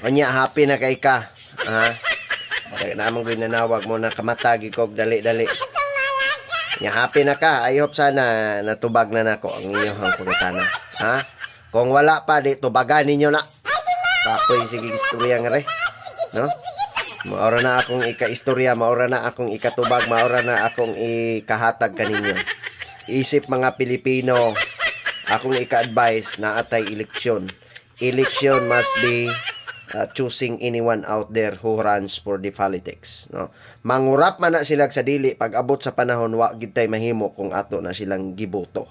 Anya, happy na kay ka. Ha? Kaya namang ginanawag mo na kamatagi ko dali-dali. Nya, happy na ka. I hope sana natubag na nako ang inyong pangutana. Ha? Kung wala pa, di tubagan ninyo na. Kapoy, sige, istorya nga rin. No? Maura na akong ika-istorya, maura na akong ikatubag, maura na akong ikahatag kaninyo. Isip mga Pilipino, akong ika-advise na atay eleksyon. Election must be uh, choosing anyone out there who runs for the politics. No? Mangurap man na sila sa dili, pag abot sa panahon, wa gid tay mahimo kung ato na silang giboto.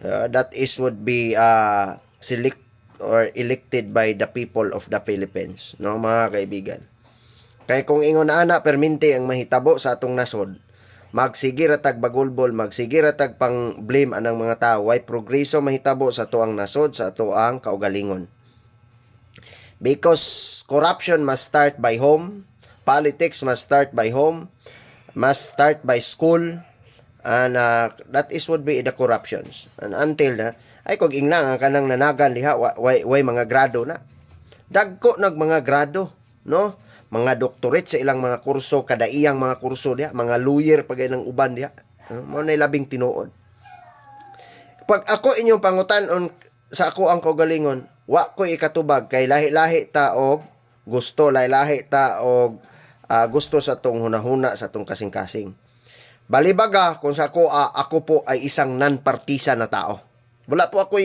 Uh, that is would be uh, select or elected by the people of the Philippines, no mga kaibigan. Kay kung ingon na ana perminti ang mahitabo sa atong nasod, magsige ra tag bagulbol, magsige ra tag pang blame anang mga tao, way progreso mahitabo sa tuang nasod, sa tuang kaugalingon. Because corruption must start by home, politics must start by home, must start by school, and uh, that is would be the corruptions. And until na, ay kung ingna nga kanang nanagan diha, wa- way, way mga grado na. Dagko nag mga grado, no? Mga doktorate sa ilang mga kurso, kada iyang mga kurso diha, mga lawyer pagay ng uban diha. Mao na labing tinuod. Pag ako inyong pangutan on sa ako ang kaugalingon, wa ko ikatubag kay lahi-lahi ta og gusto, lahi-lahi ta og ah, gusto sa tong hunahuna sa tong kasing-kasing. Balibaga kung sa ako ah, ako po ay isang non-partisan na tao. Wala po ako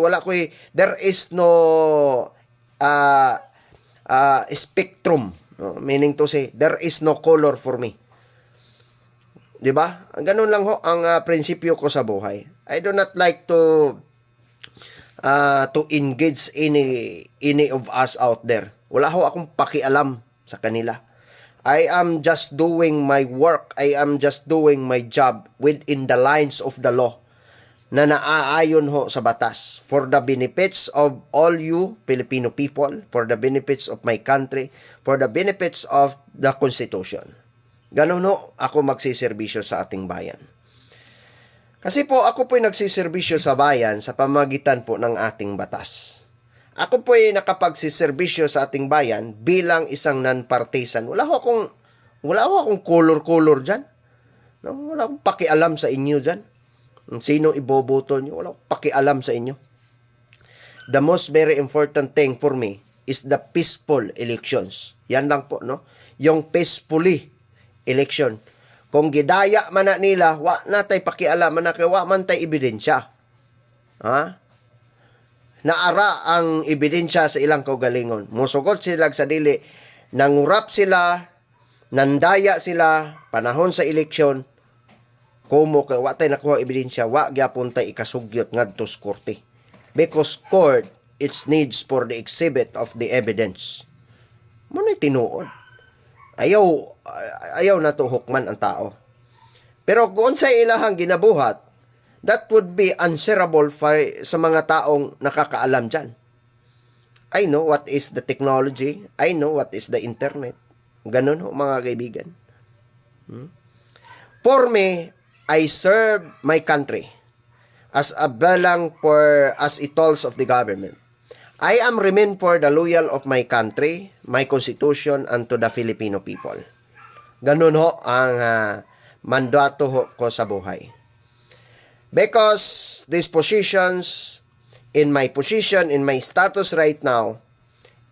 wala ko there is no ah ah, spectrum. Meaning to say, there is no color for me. 'Di ba? Ganun lang ho ang ah, prinsipyo ko sa buhay. I do not like to uh, to engage any any of us out there. Wala ho akong pakialam sa kanila. I am just doing my work. I am just doing my job within the lines of the law na naaayon ho sa batas for the benefits of all you Filipino people, for the benefits of my country, for the benefits of the Constitution. Ganun ho ako magsiservisyo sa ating bayan. Kasi po ako po'y nagsiservisyo sa bayan sa pamagitan po ng ating batas. Ako po'y nakapagsiservisyo sa ating bayan bilang isang non-partisan. Wala ho akong wala ho akong color-color diyan. No, wala akong pakialam sa inyo diyan. Sino iboboto niyo, wala akong pakialam sa inyo. The most very important thing for me is the peaceful elections. Yan lang po, no? Yung peacefully election. Kung gidaya man na nila, wa na tay pakialam na kay wa man tay ebidensya. Ha? Naara ang ebidensya sa ilang kaugalingon. Musugod sila sa dili, nangurap sila, nandaya sila, panahon sa eleksyon, kumo kay wa tay nakuha ebidensya, wa gyapon tay ikasugyot ngadto sa korte. Because court its needs for the exhibit of the evidence. Mo tinuod ayaw ayaw na to hukman ang tao. Pero kung sa ilahang ginabuhat, that would be answerable fi- sa mga taong nakakaalam dyan. I know what is the technology. I know what is the internet. Ganun ho, mga kaibigan. Hmm? For me, I serve my country as a belang for as itolls of the government. I am remain for the loyal of my country, my constitution, and to the Filipino people. Ganun ho ang ah, mandato ho ko sa buhay. Because these positions, in my position, in my status right now,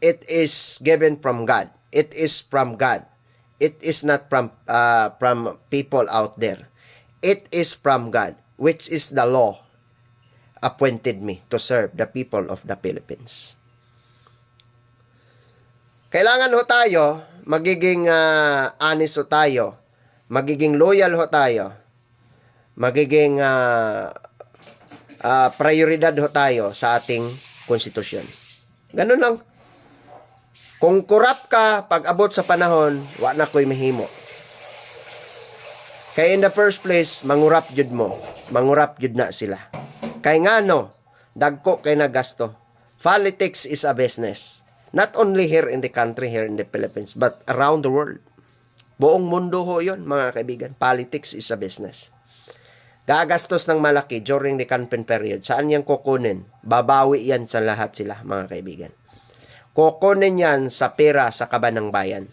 it is given from God. It is from God. It is not from uh, from people out there. It is from God, which is the law appointed me to serve the people of the Philippines. Kailangan ho tayo, magiging ah, honest ho tayo, magiging loyal ho tayo, magiging ah, ah, prioridad ho tayo sa ating konstitusyon. Ganun lang. Kung kurap ka, pag abot sa panahon, wa na ko'y mahimo. Kaya in the first place, mangurap jud mo. Mangurap jud na sila. Kay nga no, dagko kay nagasto. Politics is a business. Not only here in the country, here in the Philippines, but around the world. Buong mundo ho yun, mga kaibigan. Politics is a business. Gagastos ng malaki during the campaign period. Saan yan kukunin? Babawi yan sa lahat sila, mga kaibigan. kukunin yan sa pera sa kaban ng bayan.